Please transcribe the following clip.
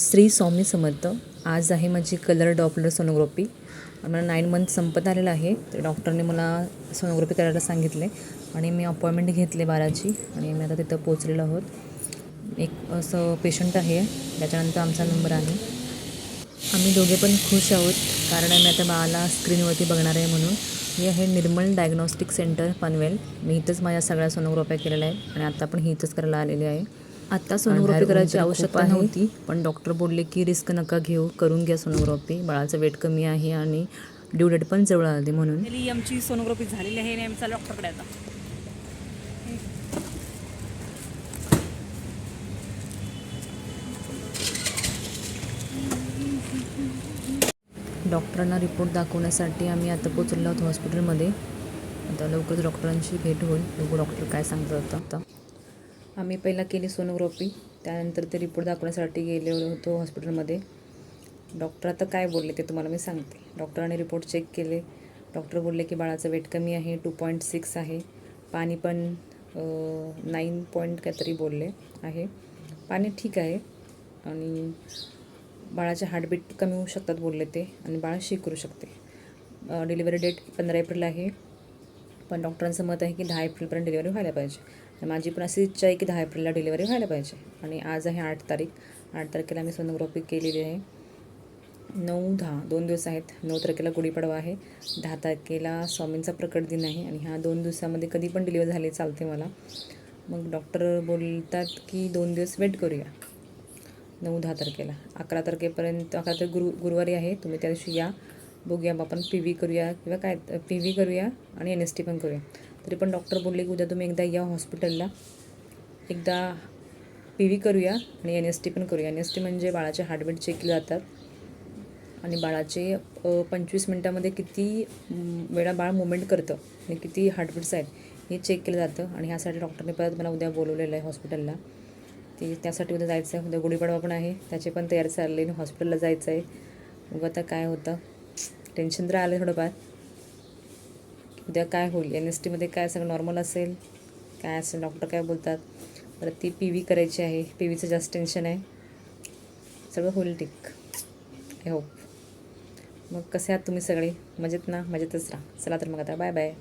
श्री स्वामी समर्थ. आज आहे माझी कलर डॉपलर सोनोग्राफी मला नाईन मंथ संपत आलेलं आहे. तर डॉक्टरने मला सोनोग्राफी करायला सांगितले. आणि मी अपॉइंटमेंट घेतली बाराची. आणि मी आता तिथं पोचलेलो आहोत. एक असं पेशंट आहे. त्याच्यानंतर आमचा नंबर आहे. आम्ही दोघे पण खुश आहोत. कारण आम्ही आता बाळाला स्क्रीनवरती बघणार आहे म्हणून. हे आहे निर्मल डायग्नॉस्टिक सेंटर पनवेल. मी इथंच माझ्या सगळ्या सोनोग्राफ्या केलेल्या आहेत. आणि आता पण ही इथंच करायला आलेली आहे. आता सोनोग्राफी करायची आवश्यकता नव्हती पण डॉक्टर बोलले की रिस्क नका घेऊ करून घ्या सोनोग्राफी. बाळाचं वेट कमी आहे आणि ड्यू डेट पण जवळ आली म्हणून. आमची सोनोग्राफी झालेली आहे आणि आमचा डॉक्टरकडे आता. डॉक्टरांना रिपोर्ट दाखवण्यासाठी आम्ही आता पोचलेलो आहोत हॉस्पिटलमध्ये. आता लवकरच डॉक्टरांची भेट होईल. बघू डॉक्टर काय सांगतात आता. आम्ही पहिला केली सोनोग्राफी. त्यानंतर ते रिपोर्ट दाखवण्यासाठी गेलेलो होतो हॉस्पिटलमध्ये. डॉक्टर आता काय बोलले ते तुम्हाला मी सांगते. डॉक्टरांनी रिपोर्ट चेक केले. डॉक्टर बोलले की बाळाचं वेट कमी आहे टू पॉईंट सिक्स आहे. पाणी पण नाईन पॉईंट काहीतरी बोलले आहे. पाणी ठीक आहे. आणि बाळाचे हार्टबीट कमी होऊ शकतात बोलले ते. आणि बाळ शी करू शकते. डिलिव्हरी डेट पंधरा एप्रिल आहे. पण डॉक्टरांचं मत आहे की दहा एप्रिलपर्यंत डिलिव्हरी व्हायला पाहिजे. माझी पण अशी इच्छा आहे की दहा एप्रिलला डिलिव्हरी व्हायला पाहिजे. आणि आज आहे आठ तारीख. आठ तारखेला मी सोनोग्राफी केलेली आहे. नऊ दहा. दोन दिवस आहेत. नऊ तारखेला गुढीपाडवा आहे. दहा तारखेला स्वामींचा प्रकट दिन आहे. आणि ह्या दोन दिवसामध्ये कधी पण डिलिव्हर झाली चालते मला. मग डॉक्टर बोलतात की दोन दिवस वेट करूया. नऊ दहा तारखेला. अकरा तारखेपर्यंत अकरा तारीख गुरु गुरुवारी आहे. तुम्ही त्या दिवशी या. बघूया बा आपण पी व्ही करूया किंवा काय पी व्ही करूया आणि एन एस टी पण करूया. तरी पण डॉक्टर बोलले की उद्या तुम्ही एकदा या हॉस्पिटलला एकदा पी व्ही करूया आणि एन एस टी पण करूया. एन एस टी म्हणजे बाळाचे हार्टबीट चेक केले जातात. आणि बाळाचे पंचवीस मिनटामध्ये किती वेळा बाळ मुवमेंट करतं आणि किती हार्टबीट्स आहेत हे चेक केलं जातं. आणि ह्यासाठी डॉक्टरने परत मला उद्या बोलवलेलं आहे हॉस्पिटलला ते त्यासाठी उद्या जायचं आहे उद्या गुढीपाडवा पण आहे. त्याची पण तयारी चालली आणि हॉस्पिटलला जायचं आहे मग आता काय होतं? टेन्शन तर आलं थोडंफार. उद्या काय होईल? एन एस टीमध्ये काय सगळं नॉर्मल असेल? काय असेल? डॉक्टर काय बोलतात? परत ती पी व्ही करायची आहे. पी व्हीचं जास्त टेन्शन आहे. सगळं होईल ठीक. आय होप मग कसे आहात तुम्ही सगळे? मजेत ना? मजेतच राहा. चला तर मग आता. Bye bye